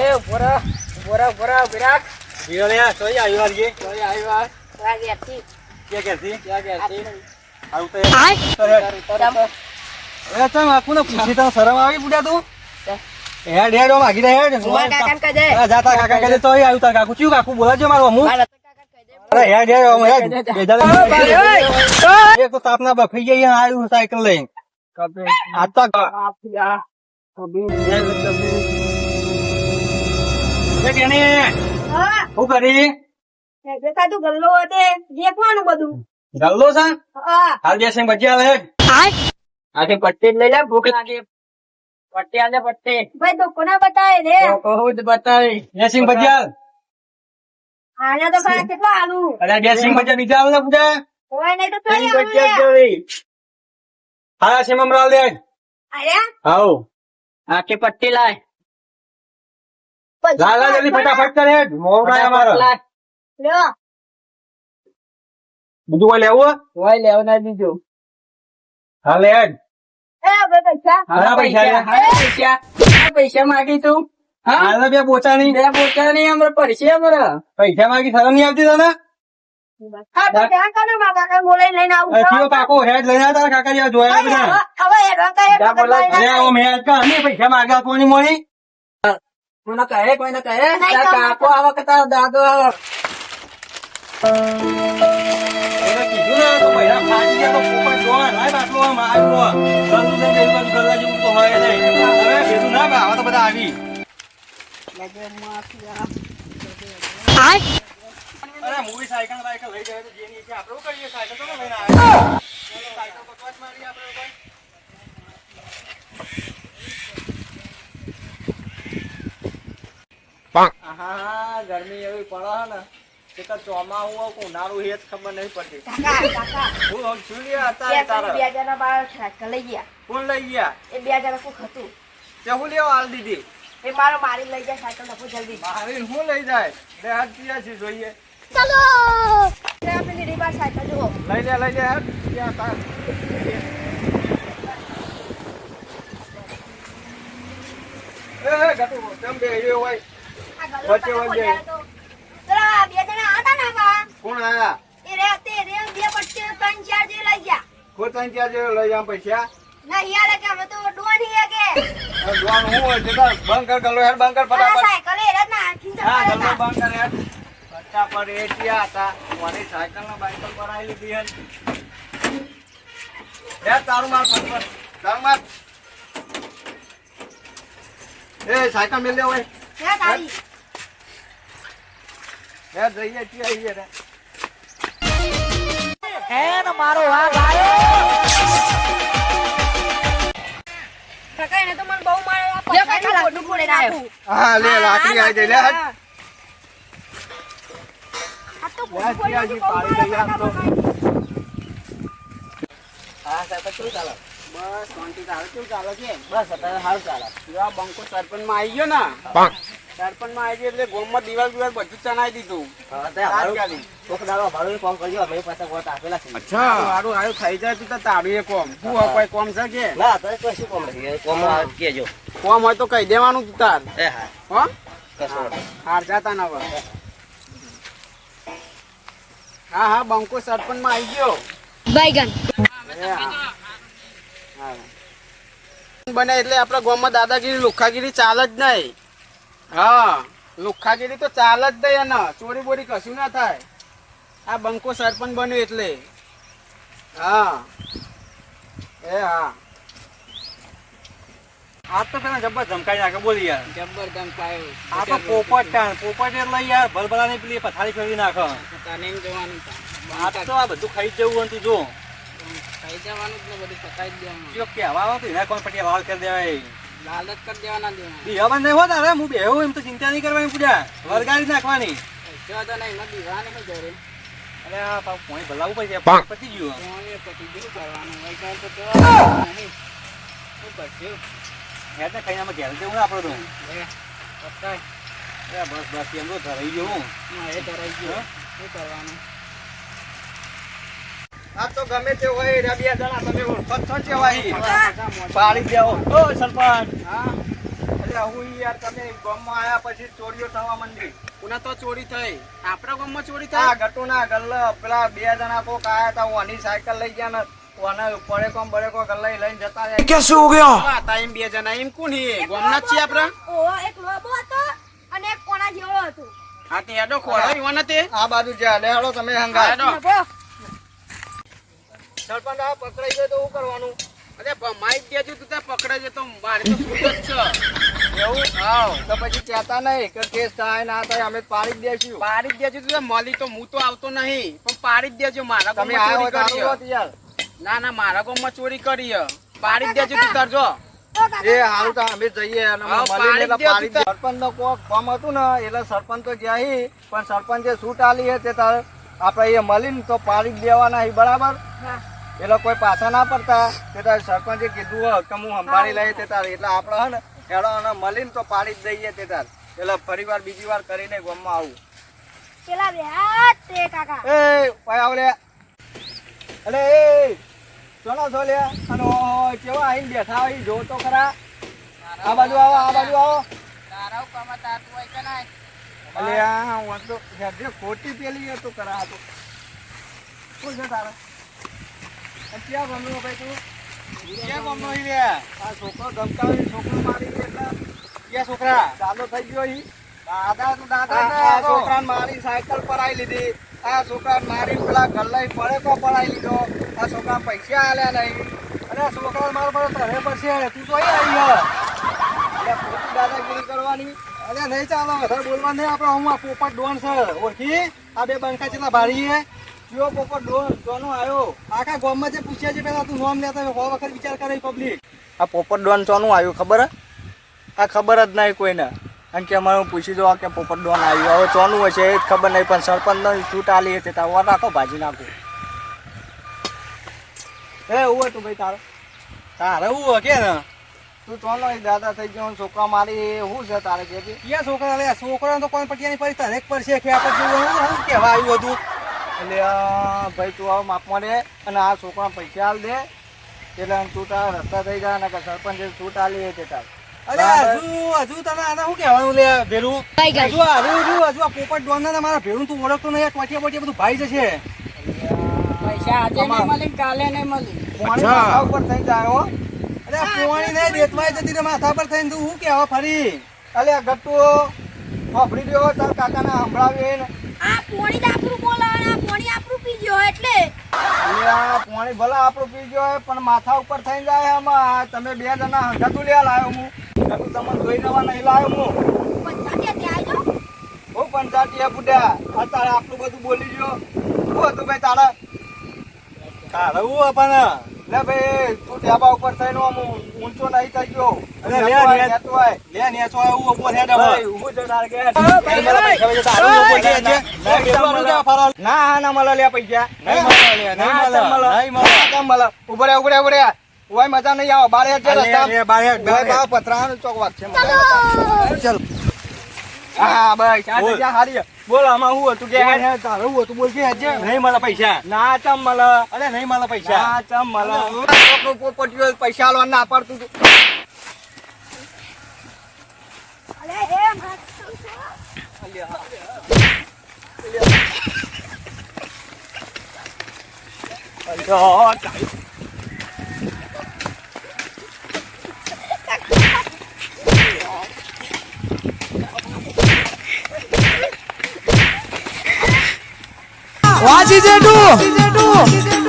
એ બોરા બોરા બોરા વિરાટ. ઈયોને તોય આવ્યો આજે કોઈ આવ્યા વાગ્યાથી કે કેથી ક્યાં ગયા છે? આવું તો એ એ ચમ. આખું પૂછી તો શરમ આવી બુડા તું. હેડ હેડ ઓમ આગી હેડ. મારા કાકાને કહી દે. હા, જાતા કાકા કહે તોય આવ્યું તાર કાકુ. ચિયું કાકુ બોલાજો મારો દે. અરે હેડ હેડ ઓમ હેડ. બેજા એક તો તાપના બફાઈ ગઈ આવ્યું સાયકલ લઈને. આ તો એ કેને હા. શું કરી? દેખાતું ગલ્લો હતે દેખવાનું બધું. ગલ્લો છે? હા. હાલ બેસે ભજી આવે. હેડ પટ્ટી લઈ લે ભૂખ લાગી. પટ્ટી આલે પટ્ટી. ભાઈ તો કોના બતાવે રે? કહું જ બતાવે. બેસીને ભજીયા આયા આના તો સાહેબ કેટલા આલુ? અરે બેસીને ભજીયા બીજા આવે ને પૂજા? હોય નહીં તો તોય આલુ જોઈ હા મમરાલ દે. આયા? હાઉ આખી પટ્ટી લાય. લાલ લાલ જલ્દી ફટાફટ કર. હેડ અમારો. લ્યો. બધું કોઈ લેવું કોઈ લેવું ના દીધું હા લે. પૈસા. પૈસા. પૈસા. માગી તું. હા? હાલ બે પોચાની બે બોલતા નહીં અમારે પડશે અમારે. પૈસા માંગી નહીં આવતી તને? પૈસા માંગ્યા કોની મોની કોઈને કહે કોઈને કહે. કાકો આવા કે તારો દાદો આવા? આવી. સાયકલ લઈ જાય તો જે ની છે કરીએ સાયકલ તો લઈને આવ્યા સાયકલ પકવાજ મારી આપણે કોઈ હા ગરમી એવી પડે છે ને કે તો ચોમાસું હોય કે ઉનાળું જ ખબર નહીં પડતી. કાકા કાકા. હું હવે શું લ્યા અત્યારે તારે? બે જણા બાર સાયકલ લઈ ગયા. કોણ લઈ ગયા? એ બે જણા શું હતું. તે હું લેવા હાલ દીધી? એ મારો મારી લઈ જાય સાયકલ લખો જલ્દી. મારી હું લઈ જાય? બે હાથ પીયા છે જોઈએ. ચલો! આપણે લીડી બાર સાયકલ જુઓ. લઈ લે લઈ લે હાથ ત્યાં તાર એ ગટુ કેમ બે હોય? વચ્ચે વચ્ચે. પેલા બે જણા હતા ને કોણ આયા? એ રે તે રે બે પટ્ટી ત્રણ ચાર જે લઈ ગયા. કો ત્રણ ચાર જે લઈ આમ પૈસા? ના યાર કે અમે તો ડોની હે કે ડોન હું હોય છે બંધ કર ગલો યાર બંધ કર ફટાફટ. સાયકલ એ રે ના ખીંચા હા ગલો બંધ કર યાર બચ્ચા પર એટિયા હતા. મારી સાયકલ ના બાઇકલ પર આવી લીધી હે હેડ તારું માર ફટફટ. તારું માર. એ સાયકલ મેલ દે હોય હે તારી. જઈએ છીએ આવીએ કાકા એને તો મને બહુ. હા લે લાકડી આવી જઈ લે. આ તો પાડી દઈએ આમ. હા સાહેબ કેવું ચાલે? બસ શાંતિ ચાલે. કેવું ચાલે છે? બસ અત્યારે સારું ચાલે. જો આ બંકો સરપંચમાં આવી ગયો ને. સરપંચમાં આવી ગયો એટલે ગોમમાં દિવાલ દિવાલ બધું ચણાઈ દીધું. તાત્કાલિક. અચ્છા. હારું હારું થઈ જાય તું તો તારું એ કોમ હોય કોઈ કોમ છે કે? કોમ હોય તો કહી દેવાનું તું તાર. હાર જાતા ના હા હા બંકો સરપંચમાં આવી ગયો. હા. બને એટલે આપણા ગામમાં દાદાગીરી લુખાગીરી ચાલે જ નહીં. હા લુખાગીરી તો ચાલે જ દે એના. ચોરી બોરી કશું ના થાય. આ બંકો સરપંચ બન્યો એટલે. હા. એ હા. આ તો તને જબ્બર ધમકાઈ નાખે બોલી યાર. જબ્બર ધમકાયો. આ તો પોપટ ટાણ પોપટ એટલે યાર ભલભલાની પેલી પથારી ફેરવી નાખે. તને જવાનું આ તો આ બધું ખાઈ જવું તું જો. ખાઈ જવાનું જ ને બધું પકાઈ જ દેવાનું. જો કહેવા આવે તો એના કોણ પટિયા વાળ કરી દેવાય. લાલચ કરી દેવાના દેવાના. બીજામાં નહીં હોતા અરે હું બેહું એમ તો ચિંતા નહીં કરવાની પૂજા. વરગાડી નાખવાની. પૈસા તો નહીં મને દીવાની નહીં જરૂર. અરે આ પાછું પોણી ભલાવું પડશે પતી ગયું કોણ પતિ કરવાનું હોય કાંઈ તો તો નહીં. શું કરશું? હેડ ને ખાઈને આમાં ઘેર જવું આપણે તો. બસ બસ એમ તો ધરાઈ ગયું હા. એ ધરાઈ ગયો. શું કરવાનું? આ તો ગમે તે હોય જણા તમે હું. ચોરીઓ થવા માંડી. ઉના તો ચોરી થઈ. આપણા ગામમાં ચોરી થઈ? બે જણા લઈ ગયા ને ઓને પડે કોમ લઈને જતા શું ગયો હા ટાઈમ બે જણા એમ કોણ હે? ગામના છે આપણા? ઓ એક અને કોણા હા તે એડો ખોળાઈ ઓને આ બાજુ જા તમે હંગા સરપંચ આ પકડાઈ ગયો તો શું કરવાનું? અરે ભમાઈ જ દેજો તું ત્યાં પકડાઈ તો મારે તો છૂટ જ છે. એવું? હાવ તો પછી કહેતા નહીં કે કેસ થાય ના થાય અમે પાડી જ દેશું. પાડી જ દેજો તું મળી તો હું તો આવતો નહીં. પણ પાડી જ દેજો મારા તમે ગામમાં ચોરી કરી યાર. ના ના મારા ગામમાં ચોરી કરી પાડી જ દેજો તું તાર જો. ઓ કાકા, એ હાલ તો અમે જઈએ અને મળીને પાડી સરપંચ નો કોક ફોર્મ હતું ને એટલે સરપંચ તો ગયા હી, પણ સરપંચે છૂટ આલી હે તે તાર આપણે એ મળીને તો પાડી દેવાના હી, બરાબર? હા. એટલે કોઈ પાછા ના પડતા. તે તારે સરપંચે કીધું હો કે હું સંભાળી લઈ તે તારે. એટલે આપણે હે ને હેડો અને મળીને તો પાડી જ દઈએ તે તાર. એટલે ફરી વાર બીજી વાર કરીને ગામમાં આવું. પેલા તે કાકા. એ ભાઈ એ છો લે અને કેવા આઈને બેઠા હોય જો તો ખરા. આ બાજુ આવો આ બાજુ આવો. અલે આ હું તો જે ખોટી પેલી એ તો કરા તો. શું છે તારે? ક્યાં ગમનો ભાઈ તું? ક્યાં ગમનો હી આ છોકરો ધમકાવી છોકરો મારી એટલે. ક્યાં છોકરા? ચાલો થઈ ગયો દાદા તું દાદા આ છોકરાને મારી સાયકલ પર આવી લીધી. આ છોકરાને મારી પેલા ગલ્લાઈ પડે કો પડાવી લીધો. આ છોકરા પૈસા આલ્યા નહીં. અને છોકરા મારા પર તરે પડશે. તું તો અહીં આવી એટલે દાદાગીરી કરવાની. અરે નહીં ચાલો વધારે બોલવા નહીં. આપણે હું આ પોપટ ડોન છે. ઓળખી? આ બે બંકા કેટલા ભારી છે. કયો પોપર ડોન આવ્યો આખા ગામમાં જે પૂછ્યા છે હોય, વખત વિચાર કરે પબ્લિક આ પોપટ ડોન ચોનું આવ્યું ખબર હે? આ ખબર જ નહીં કોઈને. અને કે અમારે પૂછી દો કે પોપર ડોન આવ્યું. હવે ચોનું હશે એ જ ખબર નહીં પણ સરપંચ છૂટ આલી હતી તાર રાખો ભાજી નાખો. હે એવું હતું ભાઈ તારે. તારે એવું કે ને? તું ચોનો નહીં દાદા થઈ ગયો છોકરા મારી શું છે તારે કે ક્યાં છોકરા છોકરા તો કોઈ પટિયાની પડી એક પર છે કે આપણે જેવું કેવા આવ્યું હતું એટલે આ ભાઈ તું આવ માપમાં રે અને આ છોકરા પૈસા આલ દે. એટલે આમ તું તારા રસ્તા થઈ જાય અને કે સરપંચ છૂટ આલી તે તાર. અરે હજુ હજુ તને આના શું કહેવાનું લે ભેરું હજુ હજુ હજુ હજુ આ પોપટ ડોન ને મારા ભેરું તું ઓળખતો નહીં ટોટિયા બોટિયા બધું ભાઈ જશે. પૈસા આજે નહીં મળી કાલે નહીં મળી. પોણી માથા ઉપર થઈ જાય હો. અરે આ પોણી નહીં દેતવાય જતી રે માથા પર થઈને તું શું કહેવા ફરી? અલે ગટ્ટુ વાપરી દ્યો તાર કાકાને સંભળાવી ને આ પોણી દાપરું આપણું બોલાવે ને આ પોણી આપણું પી ગયો એટલે. પાણી ભલે આપણું પી ગયો હોય, પણ માથા ઉપર થઈ જાય આમાં. તમે બે જણા હંગાતું લે લાવ્યો હું. તમે તમને જોઈ જવા નહીં લાવ્યો હું. પંચાયતે હું પંચાયતી બુઢા અત્યારે આટલું બધું બોલી ગયો. શું હતું ભાઈ તારે. તારે આપણને લે ભાઈ તું ઢાબા ઉપર થઈને આમ ઊંચો નહીં થઈ ગયો. લે, લે. ને છો ઉપર હેડ ભાઈ, ઘેર. નહીં મળે પૈસા પૈસા તારું ઉપર છે જે ના, આનું ના ના મળે લે પૈસા. નહીં મળે નહીં ના, મળે, નહીં મળે. કેમ મળે? ઊભો ઉભરે ઉભરે ઊભો ઓય મજા નહીં આવે. બારે છે રસ્તા. બારે બાર ઓય બા, હેઠ. પથરાનો ચોક વાત છે ચાલ. હા ભાઈ આ જા હારી. બોલ આમાં હું હતું? કે હે તારું હું હતું? બોલ કે હજે નહીં મળે પૈસા. ના ચમ મળે? અરે નહીં મળે પૈસા. ના ચમ મળે? પોપટીઓ પૈસા લો ના પડતું તું. અલે એ માથું Trời ơi, વાંચી જેટું